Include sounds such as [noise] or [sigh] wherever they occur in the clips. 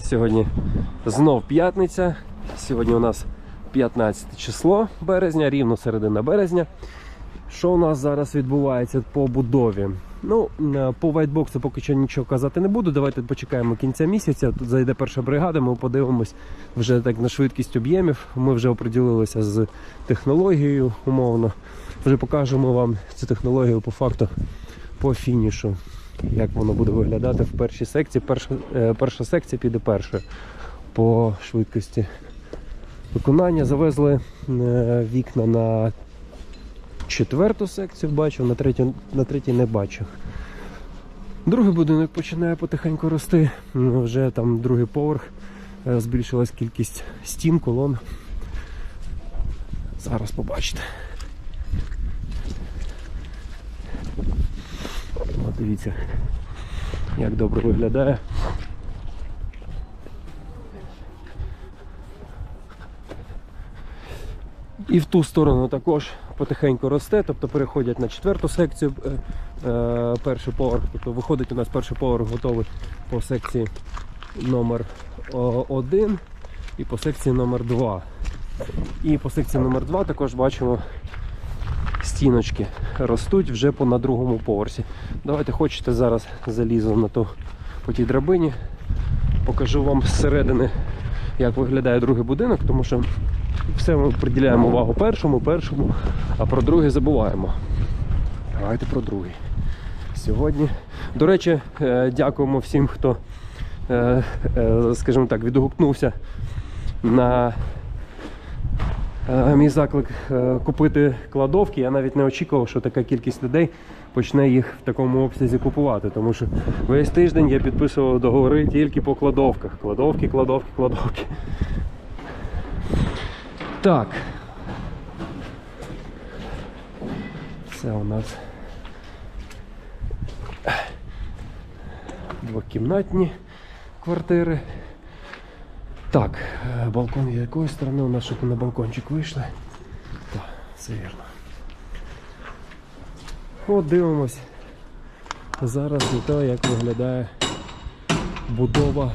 Сьогодні знов п'ятниця. Сьогодні у нас 15 число березня, рівно середина березня. Що у нас зараз відбувається по будові? Ну, по вайтбоксу поки що нічого казати не буду. Давайте почекаємо кінця місяця. Тут зайде перша бригада, ми подивимось вже так на швидкість об'ємів. Ми вже оприділилися з технологією умовно. Вже покажемо вам цю технологію по факту по фінішу як воно буде виглядати в першій секції. Перша, е, перша секція піде першою по швидкості виконання. Завезли е, вікна на четверту секцію, бачу, на третю, на третій не бачу. Другий будинок починає потихеньку рости. Ну, Вже там другий поверх. е, Збільшилась кількість стін, колон. Зараз побачите. От дивіться, як добре виглядає. І в ту сторону також потихеньку росте, тобто переходять на четверту секцію е, е, перший поверх. Тобто виходить у нас перший поверх готовий по секції номер 1 і по секції номер 2. І по секції номер 2 також бачимо стіночки ростуть вже по на другому поверсі. Давайте хочете зараз залізу на ту по тій драбині. Покажу вам зсередини, як виглядає другий будинок, тому що все ми приділяємо увагу першому, першому, а про другий забуваємо. Давайте про другий. Сьогодні. До речі, е, дякуємо всім, хто, е, е, скажімо так, відгукнувся на Мій заклик е, купити кладовки. Я навіть не очікував, що така кількість людей почне їх в такому обсязі купувати. Тому що весь тиждень я підписував договори тільки по кладовках. Кладовки, кладовки, кладовки. Так. Це у нас двокімнатні квартири. Так, е, балкон є якої сторони у нас, щоб на балкончик вийшли. Так, все вірно. От дивимось зараз на те, як виглядає будова,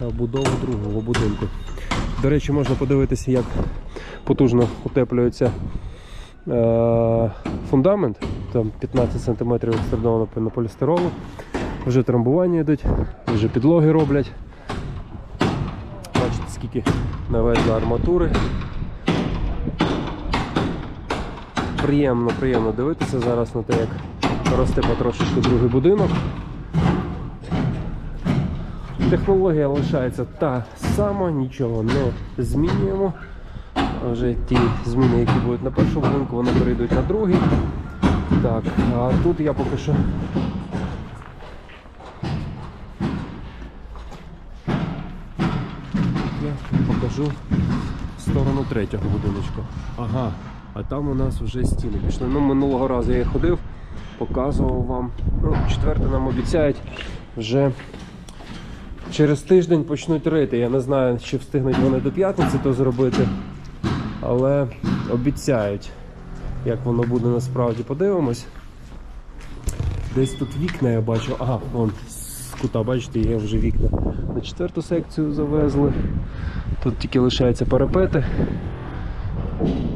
будова другого будинку. До речі, можна подивитися, як потужно утеплюється е- фундамент. Там 15 см екструдованого пенополістиролу. Вже трамбування йдуть, вже підлоги роблять. Скільки навезли арматури. Приємно, приємно дивитися зараз на те, як росте потрошечку другий будинок. Технологія лишається та сама, нічого не змінюємо. Вже ті зміни, які будуть на першому будинку, вони перейдуть на другий. Так, а тут я поки що я покажу сторону третього будиночку. Ага, а там у нас вже стіни пішли. Ну, минулого разу я ходив, показував вам. Ну, четверте нам обіцяють вже через тиждень почнуть рити. Я не знаю, чи встигнуть вони до п'ятниці то зробити, але обіцяють. Як воно буде насправді, подивимось. Десь тут вікна я бачу. Ага, вон з кута, бачите, є вже вікна. На четверту секцію завезли. Тут тільки лишаються парапети.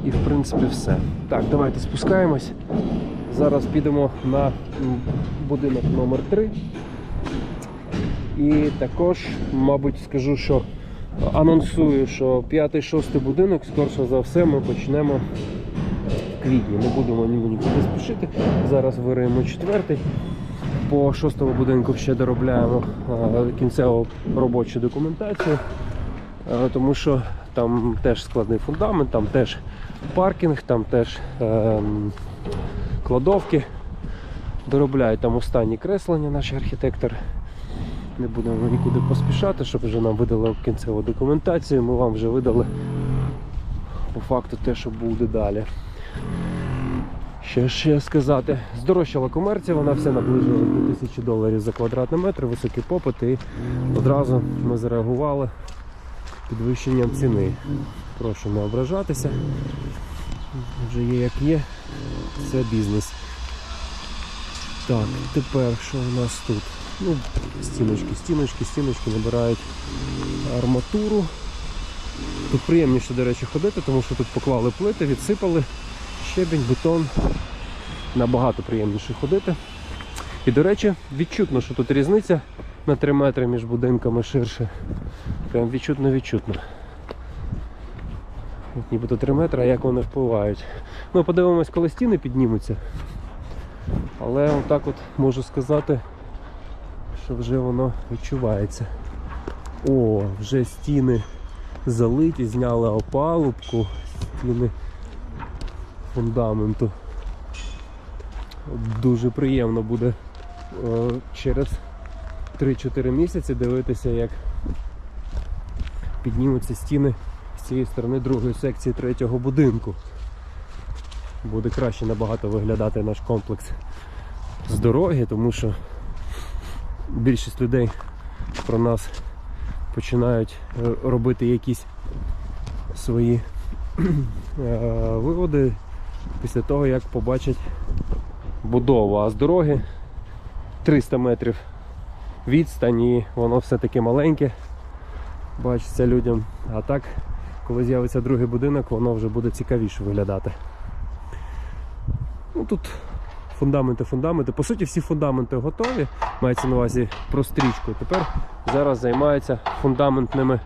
І в принципі все. Так, давайте спускаємось. Зараз підемо на будинок номер 3 І також, мабуть, скажу, що анонсую, що 5-6 будинок, скорше за все, ми почнемо в квітні. Не будемо ні- нікуди спішити. Зараз вириємо четвертий. По шостому будинку ще доробляємо е, кінцеву робочу документацію, е, тому що там теж складний фундамент, там теж паркінг, там теж ем, кладовки доробляють там останні креслення наші архітектори. Не будемо нікуди поспішати, щоб вже нам видали кінцеву документацію. Ми вам вже видали по факту те, що буде далі. Що ще сказати? Здорожчала комерція, вона все наближила до 1000 доларів за квадратний метр, високий попит, і одразу ми зареагували підвищенням ціни. Прошу не ображатися. Вже є як є, це бізнес. Так, тепер що у нас тут? Ну, стіночки, стіночки, стіночки набирають арматуру. Тут приємніше, до речі, ходити, тому що тут поклали плити, відсипали щебінь, бетон. Набагато приємніше ходити. І, до речі, відчутно, що тут різниця на 3 метри між будинками ширше. Прям відчутно-відчутно. Нібито 3 метри, а як вони впливають. Ну, подивимось, коли стіни піднімуться. Але отак от можу сказати, що вже воно відчувається. О, вже стіни залиті, зняли опалубку, стіни фундаменту. Дуже приємно буде е, через 3-4 місяці дивитися, як піднімуться стіни з цієї сторони другої секції третього будинку. Буде краще набагато виглядати наш комплекс з дороги, тому що більшість людей про нас починають е, робити якісь свої е, виводи після того, як побачать будову. А з дороги 300 метрів відстань і воно все таки маленьке, бачиться людям. А так, коли з'явиться другий будинок, воно вже буде цікавіше виглядати. Ну, тут фундаменти, фундаменти. По суті, всі фундаменти готові. Мається на увазі про стрічку. Тепер зараз займаються фундаментними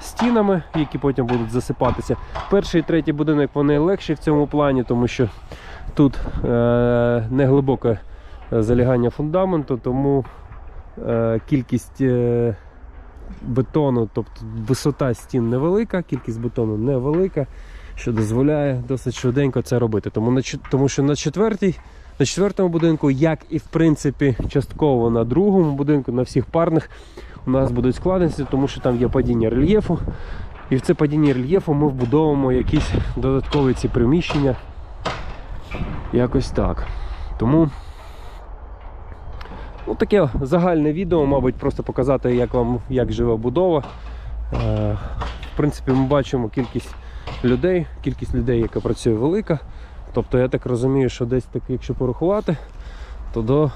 стінами, які потім будуть засипатися. Перший і третій будинок вони легші в цьому плані, тому що тут е, не глибоке залягання фундаменту, тому е, кількість е, бетону, тобто висота стін невелика, кількість бетону невелика, що дозволяє досить швиденько це робити. Тому, тому що на четвертій на четвертому будинку, як і в принципі частково на другому будинку, на всіх парних, у нас будуть складності, тому що там є падіння рельєфу. І в це падіння рельєфу ми вбудовуємо якісь додаткові ці приміщення. Якось так. Тому ну, таке загальне відео, мабуть, просто показати, як вам як живе будова. Е, в принципі, ми бачимо кількість людей, кількість людей, яка працює велика. Тобто я так розумію, що десь так, якщо порахувати, то до,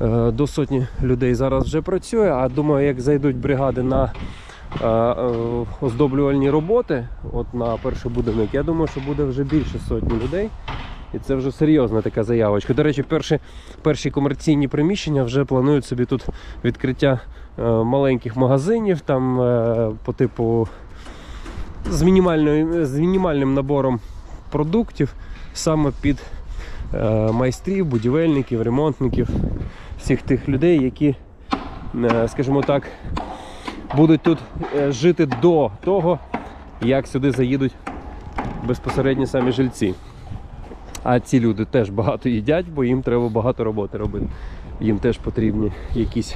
е, до сотні людей зараз вже працює, а думаю, як зайдуть бригади на е, е, оздоблювальні роботи, от на перший будинок, я думаю, що буде вже більше сотні людей. І це вже серйозна така заявочка. До речі, перші, перші комерційні приміщення вже планують собі тут відкриття маленьких магазинів, там по типу з, мінімальною, з мінімальним набором продуктів саме під е, майстрів, будівельників, ремонтників, всіх тих людей, які, е, скажімо так, будуть тут е, жити до того, як сюди заїдуть безпосередньо самі жильці. А ці люди теж багато їдять, бо їм треба багато роботи робити. Їм теж потрібні якісь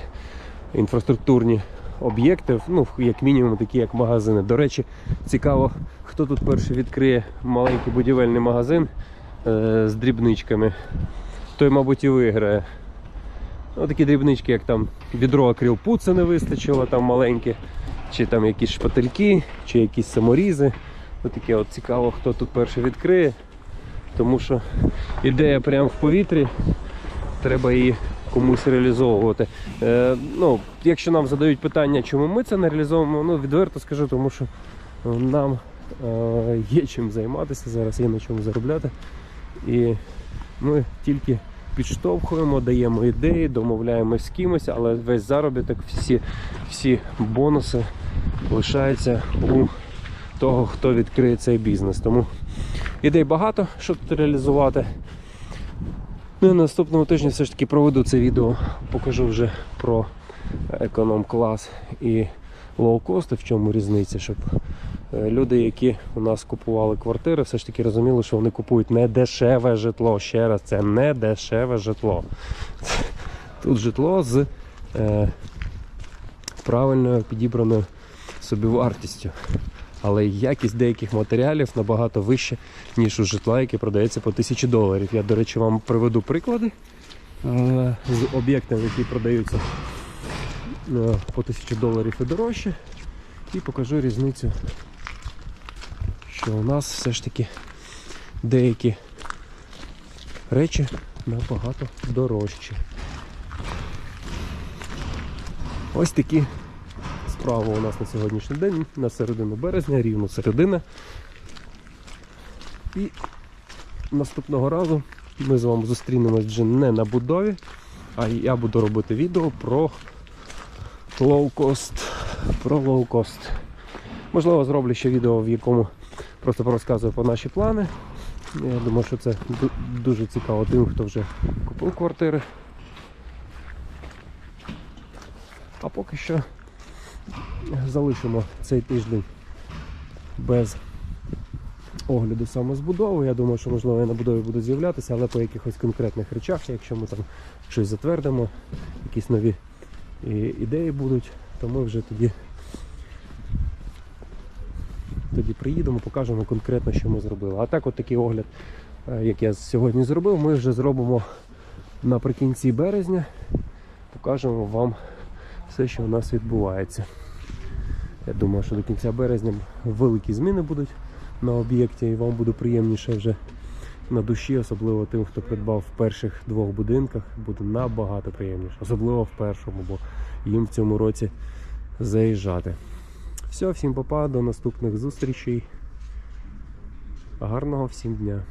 інфраструктурні об'єкти, ну, як мінімум, такі як магазини. До речі, цікаво, хто тут перший відкриє маленький будівельний магазин е, з дрібничками. Той, мабуть, і виграє. Ну, такі дрібнички, як там відро акрилпуца не вистачило, там маленьке, чи там якісь шпательки, чи якісь саморізи. Отаке от цікаво, хто тут перший відкриє. Тому що ідея прямо в повітрі, треба її комусь реалізовувати. Е, ну, якщо нам задають питання, чому ми це не реалізовуємо, ну відверто скажу, тому що нам є чим займатися зараз, є на чому заробляти. І ми тільки підштовхуємо, даємо ідеї, домовляємось з кимось, але весь заробіток, всі, всі бонуси лишаються у того, хто відкриє цей бізнес. Тому ідей багато, щоб тут реалізувати. Ну і на наступному тижні все ж таки проведу це відео, покажу вже про економ-клас і лоукост, в чому різниця, щоб е, люди, які у нас купували квартири, все ж таки розуміли, що вони купують не дешеве житло. Ще раз, це не дешеве житло. [laughs] Тут житло з е, правильною підібраною собівартістю. Але якість деяких матеріалів набагато вища, ніж у житла, яке продається по 1000 доларів. Я, до речі, вам приведу приклади е, з об'єктами, які продаються е, по 1000 доларів і дорожче. І покажу різницю, що у нас все ж таки деякі речі набагато дорожчі. Ось такі справи у нас на сьогоднішній день, на середину березня, рівно середина. І наступного разу ми з вами зустрінемось вже не на будові, а я буду робити відео про лоукост. Про лоукост. Можливо, зроблю ще відео, в якому просто порозказую про наші плани. Я думаю, що це дуже цікаво тим, хто вже купив квартири. А поки що залишимо цей тиждень без огляду самозбудови. Я думаю, що можливо я на будові буду з'являтися, але по якихось конкретних речах, якщо ми там щось затвердимо, якісь нові ідеї будуть, то ми вже тоді, тоді приїдемо, покажемо конкретно, що ми зробили. А так, от такий огляд, е, як я сьогодні зробив, ми вже зробимо наприкінці березня. Покажемо вам все, що у нас відбувається. Я думаю, що до кінця березня великі зміни будуть на об'єкті, і вам буде приємніше вже на душі, особливо тим, хто придбав в перших двох будинках, буде набагато приємніше, особливо в першому, бо їм в цьому році заїжджати. Все, всім папа, до наступних зустрічей. Гарного всім дня!